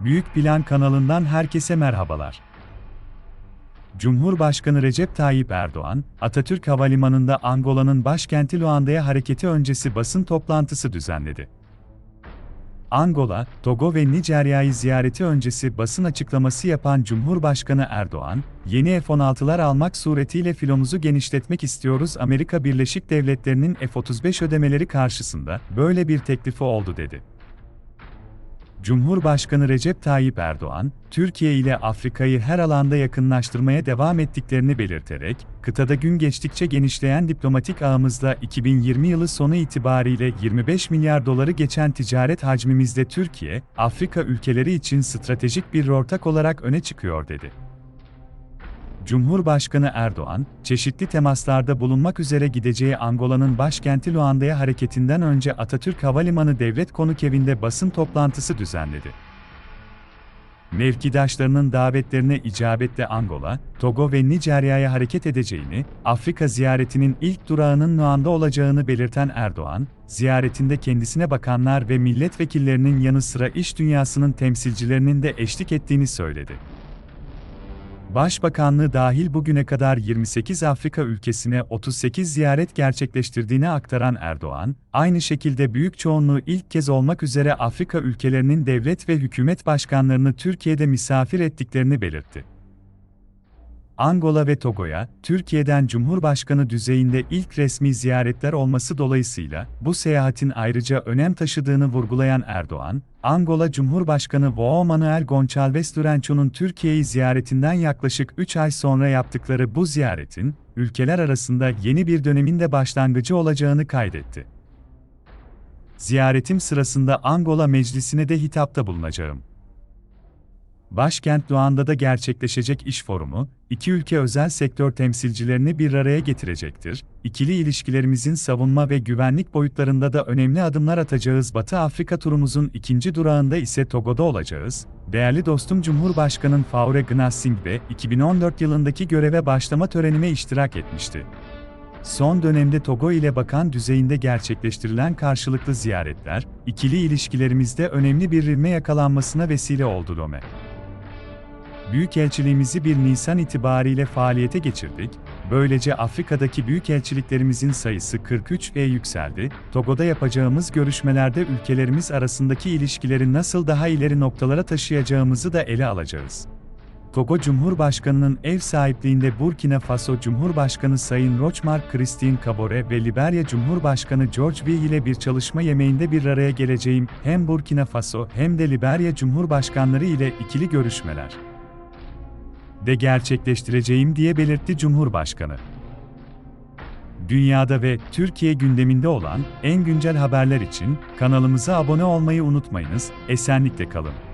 Büyük Plan kanalından herkese merhabalar. Cumhurbaşkanı Recep Tayyip Erdoğan, Atatürk Havalimanı'nda Angola'nın başkenti Luanda'ya hareketi öncesi basın toplantısı düzenledi. Angola, Togo ve Nijerya'yı ziyareti öncesi basın açıklaması yapan Cumhurbaşkanı Erdoğan, yeni F-16'lar almak suretiyle filomuzu genişletmek istiyoruz Amerika Birleşik Devletleri'nin F-35 ödemeleri karşısında böyle bir teklifi oldu dedi. Cumhurbaşkanı Recep Tayyip Erdoğan, Türkiye ile Afrika'yı her alanda yakınlaştırmaya devam ettiklerini belirterek, kıtada gün geçtikçe genişleyen diplomatik ağımızla 2020 yılı sonu itibariyle 25 milyar doları geçen ticaret hacmimizde Türkiye, Afrika ülkeleri için stratejik bir ortak olarak öne çıkıyor dedi. Cumhurbaşkanı Erdoğan, çeşitli temaslarda bulunmak üzere gideceği Angola'nın başkenti Luanda'ya hareketinden önce Atatürk Havalimanı Devlet Konukevinde basın toplantısı düzenledi. Mevkidaşlarının davetlerine icabetle Angola, Togo ve Nijerya'ya hareket edeceğini, Afrika ziyaretinin ilk durağının Luanda olacağını belirten Erdoğan, ziyaretinde kendisine bakanlar ve milletvekillerinin yanı sıra iş dünyasının temsilcilerinin de eşlik ettiğini söyledi. Başbakanlığı dahil bugüne kadar 28 Afrika ülkesine 38 ziyaret gerçekleştirdiğini aktaran Erdoğan, aynı şekilde büyük çoğunluğu ilk kez olmak üzere Afrika ülkelerinin devlet ve hükümet başkanlarını Türkiye'de misafir ettiklerini belirtti. Angola ve Togo'ya, Türkiye'den Cumhurbaşkanı düzeyinde ilk resmi ziyaretler olması dolayısıyla, bu seyahatin ayrıca önem taşıdığını vurgulayan Erdoğan, Angola Cumhurbaşkanı João Manuel Gonçalves Durancho'nun Türkiye'yi ziyaretinden yaklaşık 3 ay sonra yaptıkları bu ziyaretin, ülkeler arasında yeni bir dönemin de başlangıcı olacağını kaydetti. Ziyaretim sırasında Angola Meclisi'ne de hitapta bulunacağım. Başkent Luanda'da gerçekleşecek iş forumu, iki ülke özel sektör temsilcilerini bir araya getirecektir. İkili ilişkilerimizin savunma ve güvenlik boyutlarında da önemli adımlar atacağız. Batı Afrika turumuzun ikinci durağında ise Togo'da olacağız. Değerli dostum Cumhurbaşkanı Faure Gnassingbe, 2014 yılındaki göreve başlama törenime iştirak etmişti. Son dönemde Togo ile bakan düzeyinde gerçekleştirilen karşılıklı ziyaretler, ikili ilişkilerimizde önemli bir rivme yakalanmasına vesile oldu Lome. Büyükelçiliğimizi 1 Nisan itibariyle faaliyete geçirdik. Böylece Afrika'daki büyükelçiliklerimizin sayısı 43'e yükseldi. Togo'da yapacağımız görüşmelerde ülkelerimiz arasındaki ilişkileri nasıl daha ileri noktalara taşıyacağımızı da ele alacağız. Togo Cumhurbaşkanı'nın ev sahipliğinde Burkina Faso Cumhurbaşkanı Sayın Rochmark Christine Kabore ve Liberya Cumhurbaşkanı George Weah ile bir çalışma yemeğinde bir araya geleceğim. Hem Burkina Faso hem de Liberya Cumhurbaşkanları ile ikili görüşmeler de gerçekleştireceğim diye belirtti Cumhurbaşkanı. Dünyada ve Türkiye gündeminde olan en güncel haberler için kanalımıza abone olmayı unutmayınız. Esenlikle kalın.